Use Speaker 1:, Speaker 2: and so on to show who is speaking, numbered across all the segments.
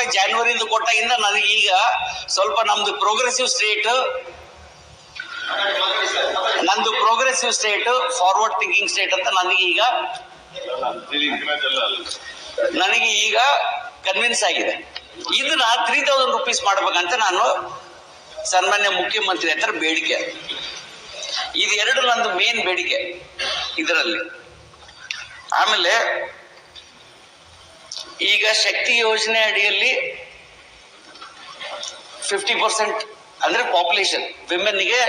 Speaker 1: ರೂಪಾಯಿ ಜಾನ್ವರಿಯಿಂದ ಕೊಟ್ಟಾಗಿಂದ ನನಗೆ ಈಗ ಸ್ವಲ್ಪ ನಮ್ದು ಪ್ರೋಗ್ರೆಸಿವ್ ಸ್ಟೇಟ್ ನಂದು progressive state forward thinking state ಅಂತ ನನಗೆ ಈಗ ನನಗೆ ಈಗ ಕನ್ವಿನ್ಸ್ ಆಗಿದೆ. ಇದನ್ನ ತ್ರೀ ತೌಸಂಡ್ ರುಪೀಸ್ ಮಾಡ್ಬೇಕಂತ ನಾನು ಸನ್ಮಾನ್ಯ ಮುಖ್ಯಮಂತ್ರಿ ಹತ್ರ ಬೇಡಿಕೆ. ಇದೆರಡು ನಂದು ಮೇನ್ ಬೇಡಿಕೆ ಇದರಲ್ಲಿ. ಆಮೇಲೆ ಈಗ ಶಕ್ತಿ ಯೋಜನೆ ಅಡಿಯಲ್ಲಿ ಫಿಫ್ಟಿ ಪರ್ಸೆಂಟ್ ಅಂದ್ರೆ ಪಾಪ್ಯುಲೇಷನ್ ವಿಮೆನ್ಗೆ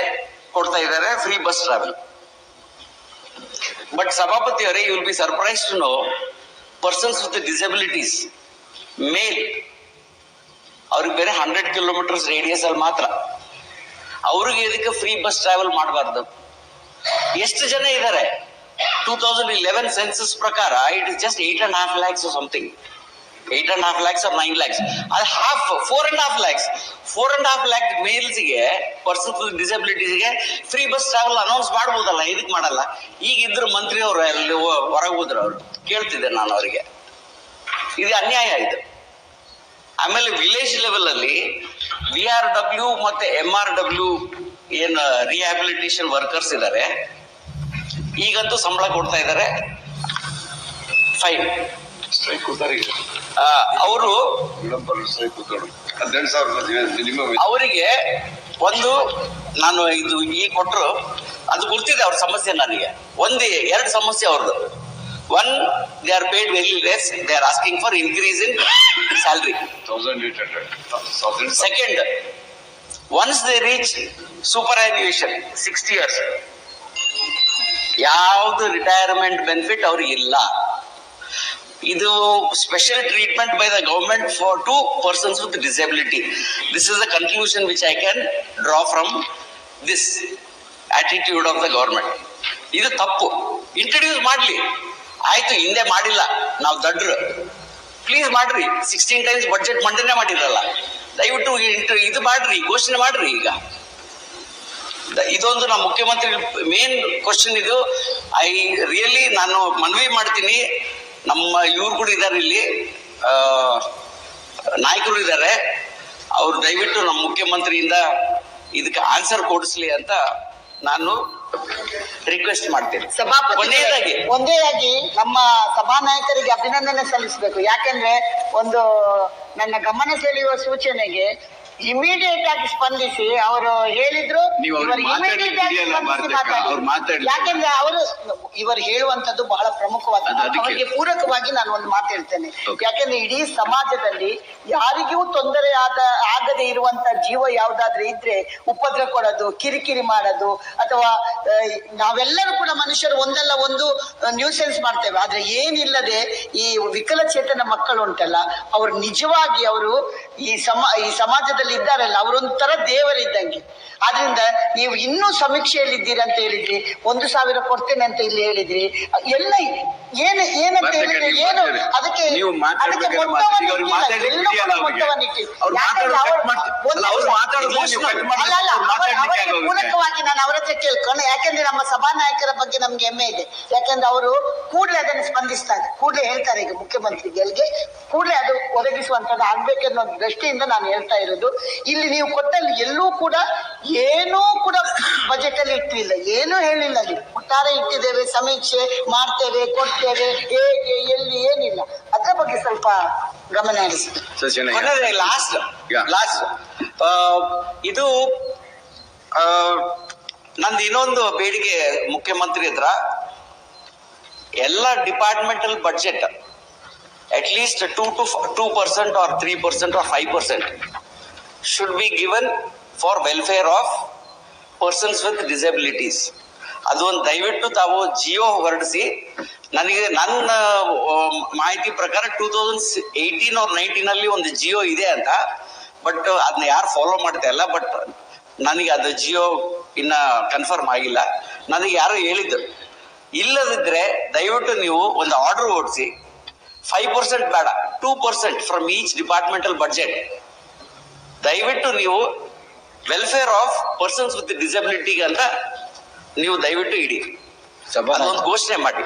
Speaker 1: ಕೊಡ್ತಾ ಇದ್ದಾರೆ ಫ್ರೀ ಬಸ್ ಟ್ರಾವೆಲ್ ಬಟ್ ಸಭಾಪತಿ ಅವರೇ you will be surprise to know persons with disabilities ಮೇಲ್ ಅವ್ರಿಗೆ ಬೇರೆ ಹಂಡ್ರೆಡ್ ಕಿಲೋಮೀಟರ್ಸ್ ರೇಡಿಯಸ್ ಅಲ್ಲಿ ಮಾತ್ರ, ಅವ್ರಿಗೆ ಇದಕ್ಕೆ ಫ್ರೀ ಬಸ್ ಟ್ರಾವೆಲ್ ಮಾಡಬಾರ್ದು? ಎಷ್ಟು ಜನ ಇದ್ದಾರೆ? ಟೂ ತೌಸಂಡ್ ಇಲೆವೆನ್ ಸೆನ್ಸಸ್ ಪ್ರಕಾರ it is just eight and half lakhs something eight and half lakhs or nine lakhs ಅದು half four and half lakhs four and half lakh ಮೇಲ್ಸ್ಗೆ persons with ಡಿಸಬಿಲಿಟೀಸ್ಗೆ free bus travel announce ಮಾಡ್ಬೋದಲ್ಲ? ಇದಕ್ಕೆ ಮಾಡಲ್ಲ? ಈಗ ಇದ್ರು ಮಂತ್ರಿ ಅವರು ಅಲ್ಲಿ ಹೊರಗೆ ಹೋದ್ರು ಅವರು. ಕೇಳ್ತಿದ್ದೆ ನಾನು ಅವರಿಗೆ. ಇದು ಅನ್ಯಾಯ ಇದು. ಆಮೇಲೆ ವಿಲೇಜ್ ಲೆವೆಲ್ ಅಲ್ಲಿ ವಿ ಆರ್ ಡಬ್ಲ್ಯೂ ಮತ್ತೆ ಎಂ ಆರ್ ಡಬ್ಲ್ಯೂ ಏನ್ ರಿಹ್ಯಾಬಿಲಿಟೇಷನ್ ವರ್ಕರ್ಸ್ ಇದ್ದಾರೆ ಈಗಂತೂ ಸಂಬಳ ಕೊಡ್ತಾ ಇದ್ದಾರೆ ಫೈನ್
Speaker 2: ಸ್ಟ್ರೈಕ್
Speaker 1: ಅವರು ಅವರಿಗೆ ಒಂದು ನಾನು ಇದು ಈ ಕೊಟ್ಟರು ಅದು ಗೊತ್ತಿದೆ ಅವ್ರ ಸಮಸ್ಯೆ ನನಗೆ. ಒಂದು, ಎರಡು ಸಮಸ್ಯೆ ಅವ್ರದ್ದು. One they are paid very less they are asking for increase in salary second once they reach superannuation sixty years ಯಾವುದು ರಿಟೈರ್ಮೆಂಟ್ ಬೆನಿಫಿಟ್ ಅವ್ರಿಗೆ ಇಲ್ಲ. ಇದು special treatment by the government for to persons with disability this is the conclusion which I can draw from this attitude of the government ಇದು ತಪ್ಪು. Introduce ಮಾಡಲಿ. ಆಯ್ತು, ಹಿಂದೆ ಮಾಡಿಲ್ಲ. ನಾವು ದಡ್ರು. ಪ್ಲೀಸ್ ಮಾಡ್ರಿ. ಸಿಕ್ಸ್ಟೀನ್ ಟೈಮ್ಸ್ ಬಜೆಟ್ ಮಂಡನೆ ಮಾಡಿರಲ್ಲ ದಯವಿಟ್ಟು ಇದು ಮಾಡ್ರಿ, ಘೋಷಣೆ ಮಾಡ್ರಿ ಈಗ. ಇದೊಂದು ನಮ್ಮ ಮುಖ್ಯಮಂತ್ರಿ ಮೇನ್ ಕ್ವಶನ್ ಇದು. ಐ ರಿಯಲಿ ನಾನು ಮನವಿ ಮಾಡ್ತೀನಿ. ನಮ್ಮ ಇವ್ರು ಕೂಡ ಇದ್ದಾರೆ ಇಲ್ಲಿ ನಾಯಕರು ಇದ್ದಾರೆ ಅವರು ದಯವಿಟ್ಟು ನಮ್ಮ ಮುಖ್ಯಮಂತ್ರಿಯಿಂದ ಇದಕ್ಕೆ ಆನ್ಸರ್ ಕೊಡಿಸ್ಲಿ ಅಂತ ನಾನು ರಿಕ್ವೆಸ್ಟ್ ಮಾಡ್ತೇನೆ.
Speaker 3: ಒಂದೇದಾಗಿ ನಮ್ಮ ಸಭಾನಾಯಕರಿಗೆ ಅಭಿನಂದನೆ ಸಲ್ಲಿಸಬೇಕು. ಯಾಕೆಂದ್ರೆ ಒಂದು ನನ್ನ ಗಮನ ಸೆಳೆಯುವ ಸೂಚನೆಗೆ ಇಮಿಡಿಯೇಟ್ ಆಗಿ ಸ್ಪಂದಿಸಿ ಅವರು ಹೇಳಿದ್ರು
Speaker 2: ನೀವು ಅವ್ರಿಗೆ
Speaker 3: ಇವರು
Speaker 2: ಮಾತಾಡ್ಲಿಕ್ಕೆ
Speaker 3: immediate ಆಗಿ
Speaker 2: ಬಿಡಿಯಲ್ಲ
Speaker 3: ಸ್ಪಂದಿಸಿ
Speaker 2: ಭಾರತಕ್ಕ.
Speaker 3: ಮಾತಾಡಿ.
Speaker 2: ಅವ್ರು ಮಾತಾಡ್ಲಿ.
Speaker 3: ಯಾಕೆಂದ್ರೆ ಅವರು ಇವರು ಹೇಳುವಂತದ್ದು ಬಹಳ ಪ್ರಮುಖವಾದ
Speaker 2: ಅದು ಅದಕ್ಕೆ.
Speaker 3: ಅವರಿಗೆ ಪೂರಕವಾಗಿ ನಾನು ಒಂದು ಮಾತು ಹೇಳ್ತೇನೆ
Speaker 2: Okay.
Speaker 3: ಯಾಕೆಂದ್ರೆ ಇಡೀ ಸಮಾಜದಲ್ಲಿ ಯಾರಿಗೂ ತೊಂದರೆ ಆದ ಆಗದೆ ಇರುವಂತ ಜೀವ ಯಾವ್ದಾದ್ರೆ ಇದ್ರೆ ಉಪದ್ರ ಕೊಡೋದು ಕಿರಿಕಿರಿ ಮಾಡೋದು ಅಥವಾ ಆ, ನಾವೆಲ್ಲರೂ ಕೂಡ ಮನುಷ್ಯರು ಒಂದಲ್ಲ ಒಂದು ನ್ಯೂಸೆನ್ಸ್ ಮಾಡ್ತೇವೆ ಆದ್ರೆ ಏನಿಲ್ಲದೆ ಈ ವಿಕಲಚೇತನ ಮಕ್ಕಳು ಉಂಟಲ್ಲ ಅವ್ರು ನಿಜವಾಗಿ ಅವರು ಈ ಸಮ ಈ ಸಮಾಜದಲ್ಲಿ ಇದ್ದಾರಲ್ಲ ಅವರೊಂಥರ ದೇವರಿದ್ದಂಗೆ. ಆದ್ರಿಂದ ನೀವು ಇನ್ನೂ ಸಮೀಕ್ಷೆಯಲ್ಲಿ ಇದ್ದೀರಿ ಅಂತ ಹೇಳಿದ್ರಿ ಒಂದು ಸಾವಿರ ಕೊಡ್ತೇನೆ ಅಂತ ಇಲ್ಲಿ ಹೇಳಿದ್ರಿ ಎಲ್ಲ ಏನು ಏನಂತ ಹೇಳಿದ್ರೆ ಏನು ಅದಕ್ಕೆ ಅದಕ್ಕೆ. ಮೊತ್ತವನ್ನು. ಪೂರಕವಾಗಿ ನಾನು ಅವರ ಹತ್ರ ಕೇಳ್ಕೊಂಡು ಯಾಕೆಂದ್ರೆ ನಮ್ಮ ಸಭಾನಾಯಕರ ಬಗ್ಗೆ ನಮ್ಗೆ ಹೆಮ್ಮೆ ಇದೆ. ಯಾಕೆಂದ್ರೆ ಅವರು ಕೂಡಲೇ ಅದನ್ನು ಸ್ಪಂದಿಸ್ತಾರೆ. ಕೂಡಲೇ ಹೇಳ್ತಾರೆ ಈಗ ಮುಖ್ಯಮಂತ್ರಿಗಳಿಗೆ. ಕೂಡಲೇ ಅದು ಒದಗಿಸುವಂತದ್ದು ಆಗ್ಬೇಕೆನ್ನೋ ದೃಷ್ಟಿಯಿಂದ ನಾನು ಹೇಳ್ತಾ ಇರೋದು. ಇಲ್ಲಿ ನೀವು ಕೊಟ್ಟಲ್ಲಿ ಎಲ್ಲೂ ಕೂಡ ಏನೂ ಕೂಡ ಬಜೆಟ್ ಅಲ್ಲಿ ಇಟ್ಟಿಲ್ಲ. ಏನೂ ಹೇಳಿಲ್ಲ ಅಲ್ಲಿ. ಒಟ್ಟಾರೆ ಇಟ್ಟಿದ್ದೇವೆ ಸಮೀಕ್ಷೆ ಮಾಡ್ತೇವೆ ಕೊಡ್ತೇವೆ ಹೇಗೆ ಎಲ್ಲಿ ಏನಿಲ್ಲ. ಅದ್ರ ಬಗ್ಗೆ ಸ್ವಲ್ಪ ಗಮನ ಹರಿಸಿ.
Speaker 1: ಲಾಸ್ಟ್. ಲಾಸ್ಟ್ ಇದು ನಂದು ಇನ್ನೊಂದು ಬೇಡಿಕೆ ಮುಖ್ಯಮಂತ್ರಿ ಹತ್ರ. ಎಲ್ಲ departmental budget at least two to two percent or three percent or five percent should be given for welfare of persons with disabilities ಅದು ಒಂದು ದಯವಿಟ್ಟು ತಾವು ಜಿಯೋ ಹೊರಡಿಸಿ, ನನಗೆ ನನ್ನ ಮಾಹಿತಿ ಪ್ರಕಾರ ಟೂ ತೌಸಂಡ್ ಏಯ್ಟೀನ್ ಅವ್ರ ನೈನ್ಟೀನ್ ಅಲ್ಲಿ ಒಂದು ಜಿಯೋ ಇದೆ ಅಂತ. ಬಟ್ ಅದನ್ನ ಯಾರು ಫಾಲೋ ಮಾಡ್ತಾ ಇಲ್ಲ ಬಟ್ ನನಗೆ ಅದು ಜಿಯೋ ಇನ್ನ ಕನ್ಫರ್ಮ್ ಆಗಿಲ್ಲ. ನನಗೆ ಯಾರೋ ಹೇಳಿದ್ದು, ಇಲ್ಲದಿದ್ರೆ ದಯವಿಟ್ಟು ನೀವು ಒಂದು ಆರ್ಡರ್ ಓಡಿಸಿ. ಫೈವ್ ಪರ್ಸೆಂಟ್ ಬೇಡ two percent from each departmental budget ದಯವಿಟ್ಟು ನೀವು welfare of persons with disability ಅಂತ ನೀವು ದಯವಿಟ್ಟು ಇಡಿ. ಅದೊಂದು ಘೋಷಣೆ ಮಾಡಿ.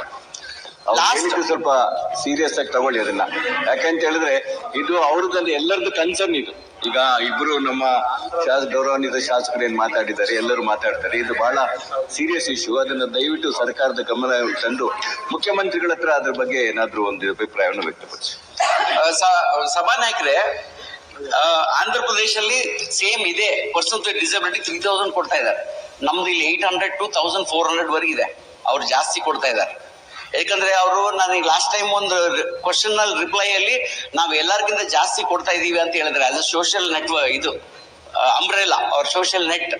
Speaker 4: ಸ್ವಲ್ಪ ಸೀರಿಯಸ್ ಆಗಿ ತಗೊಳ್ಳಿ ಅದನ್ನ. ಯಾಕಂತ ಹೇಳಿದ್ರೆ ಇದು ಅವ್ರದ್ದು ಎಲ್ಲರದ್ದು ಕನ್ಸರ್ನ್ ಇದು. ಈಗ ಇಬ್ರು ನಮ್ಮ ಶಾಸಕ ಗೌರವಾನ್ವಿತ ಶಾಸಕರು ಏನ್ ಮಾತಾಡಿದ್ದಾರೆ ಎಲ್ಲರೂ ಮಾತಾಡ್ತಾರೆ. ಇದು ಬಹಳ ಸೀರಿಯಸ್ ಇಶ್ಯೂ ಅದನ್ನ ದಯವಿಟ್ಟು ಸರ್ಕಾರದ ಗಮನ ತಂದು ಮುಖ್ಯಮಂತ್ರಿಗಳ ಹತ್ರ ಅದ್ರ ಬಗ್ಗೆ ಏನಾದ್ರೂ ಒಂದು ಅಭಿಪ್ರಾಯವನ್ನು ವ್ಯಕ್ತಪಡಿಸಿ.
Speaker 1: ಸಭಾನಾಯಕರೇ ಆಂಧ್ರ ಪ್ರದೇಶಲ್ಲಿ ಸೇಮ್ ಇದೆ person with disability three thousand ಕೊಡ್ತಾ ಇದ್ದಾರೆ. ನಮ್ದು ಇಲ್ಲಿ eight hundred to thousand four hundred ಇದೆ. ಅವ್ರು ಜಾಸ್ತಿ ಕೊಡ್ತಾ ಇದ್ದಾರೆ. ಯಾಕಂದ್ರೆ ಅವರು ನನಗೆ ಲಾಸ್ಟ್ ಟೈಮ್ ಒಂದು ಕ್ವಶನ್ನಲ್ಲಿ ರಿಪ್ಲೈ ಅಲ್ಲಿ ನಾವು ಎಲ್ಲರಿಗಿಂತ ಜಾಸ್ತಿ ಕೊಡ್ತಾ ಇದೀವಿ ಅಂತ ಹೇಳಿದ್ರೆ ಅದು ಸೋಷಿಯಲ್ ನೆಟ್ವರ್ಕ್ ಇದು ಅಂಬ್ರೆಲಾ ಅವ್ರ ಸೋಷಿಯಲ್ ನೆಟ್